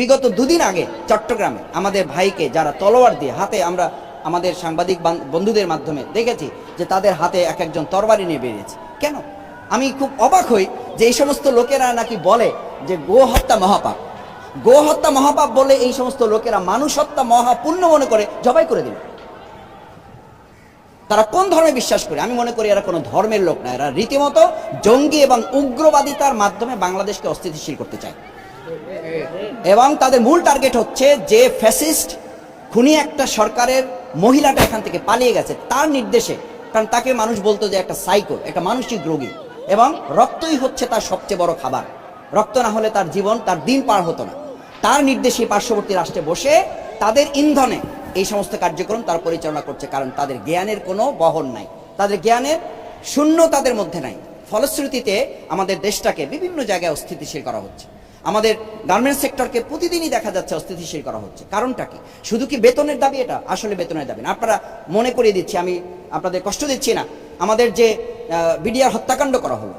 বিগত দুদিন আগে চট্টগ্রামে আমাদের ভাইকে যারা তলোয়ার দিয়ে হাতে আমরা আমাদের সাংবাদিক বন্ধুদের মাধ্যমে দেখেছি যে তাদের হাতে এক একজন তরবারি নিয়ে বেরিয়েছে। কেন? আমি খুব অবাক হই যে এই সমস্ত লোকেরা নাকি বলে যে গো হত্যা মহাপাপ। গো হত্যা মহাপাপ বলে এই সমস্ত লোকেরা মানুষ হত্যা মহাপুণ্য মনে করে জবাই করে দিল। তারা কোন ধর্মে বিশ্বাস করে? আমি মনে করি এরা কোনো ধর্মের লোক না। এরা রীতিমতো জঙ্গি এবং উগ্রবাদিতার মাধ্যমে বাংলাদেশকে অস্থিতিশীল করতে চায়। এবং তাদের মূল টার্গেট হচ্ছে যে ফ্যাসিস্ট খুনি একটা সরকারের মহিলাটা এখান থেকে পালিয়ে গেছে, তার নির্দেশে। কারণ তাকে মানুষ বলতো যে একটা সাইকো একটা মানসিক রোগী। এবং রক্তই হচ্ছে তার সবচেয়ে বড় খাবার। রক্ত না হলে তার জীবন, তার দিন পার হতো না। তার নির্দেশে পার্শ্ববর্তী রাষ্ট্রে বসে তাদের ইন্ধনে এই সমস্ত কার্যক্রম তার পরিচালনা করছে, কারণ তাদের জ্ঞানের কোনো বহন নাই। তাদের জ্ঞানের শূন্য তাদের মধ্যে নাই। ফলশ্রুতিতে আমাদের দেশটাকে বিভিন্ন জায়গায় অস্থিতিশীল করা হচ্ছে। আমাদের গার্মেন্টস সেক্টরকে প্রতিদিনই দেখা যাচ্ছে অস্থিতিশীল করা হচ্ছে। কারণটা কি? শুধু কি বেতনের দাবি এটা? আসলে বেতনের দাবি না। আপনারা মনে করিয়ে দিচ্ছি, আমি আপনাদের কষ্ট দিচ্ছি না। আমাদের যে বিডিআর হত্যাকাণ্ড করা হলো,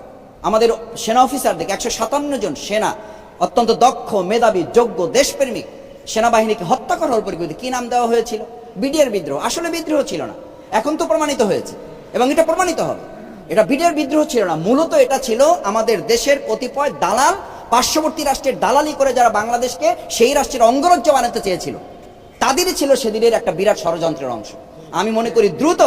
আমাদের সেনা অফিসারদের একশো সাতান্ন জন সেনা, অত্যন্ত দক্ষ, মেধাবী, যোগ্য, দেশপ্রেমিক সেনাবাহিনীকে হত্যা করার পরিপ্রেক্ষিতে কি নাম দেওয়া হয়েছিল? বিডিআর বিদ্রোহ। আসলে বিদ্রোহ ছিল না। এখন তো প্রমাণিত হয়েছে। এবং এটা প্রমাণিত হবে। এটা বিডিআর বিদ্রোহ ছিল না। মূলত এটা ছিল আমাদের দেশের কতিপয় দালাল, পার্শ্ববর্তী রাষ্ট্রের দালালি করে যারা বাংলাদেশকে সেই রাষ্ট্রের অঙ্গরাজ্য বানাতে চেয়েছিল। তাদেরই ছিল সেদিনের একটা বিরাট ষড়যন্ত্রের অংশ। আমি মনে করি দ্রুত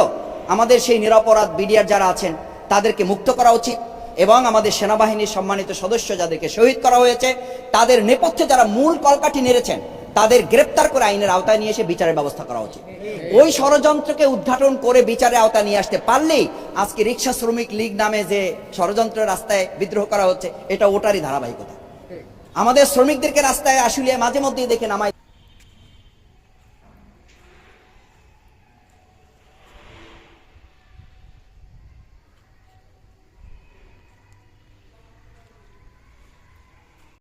আমাদের সেই নিরাপরাধ বিডিআর যারা আছেন, তাদেরকে মুক্ত করা উচিত এবং আমাদের সেনাবাহিনীর সম্মানিত সদস্য যাদেরকে শহীদ করা হয়েছে, তাদের নেপথ্যে যারা মূল কলকাঠি নেড়েছেন তাদের গ্রেপ্তার করে আইনের আওতায় নিয়ে এসে বিচারের ব্যবস্থা করা উচিত। ওই ষড়যন্ত্রকে উদ্ঘাটন করে বিচারের আওতায় নিয়ে আসতে পারলেই আজকে রিক্সা শ্রমিক লীগ নামে যে ষড়যন্ত্রের রাস্তায় বিদ্রোহ করা হচ্ছে, এটা ওটারই ধারাবাহিকতা। আমাদের শ্রমিকদেরকে রাস্তায় আসলে মাঝে মধ্যেই দেখে নামাই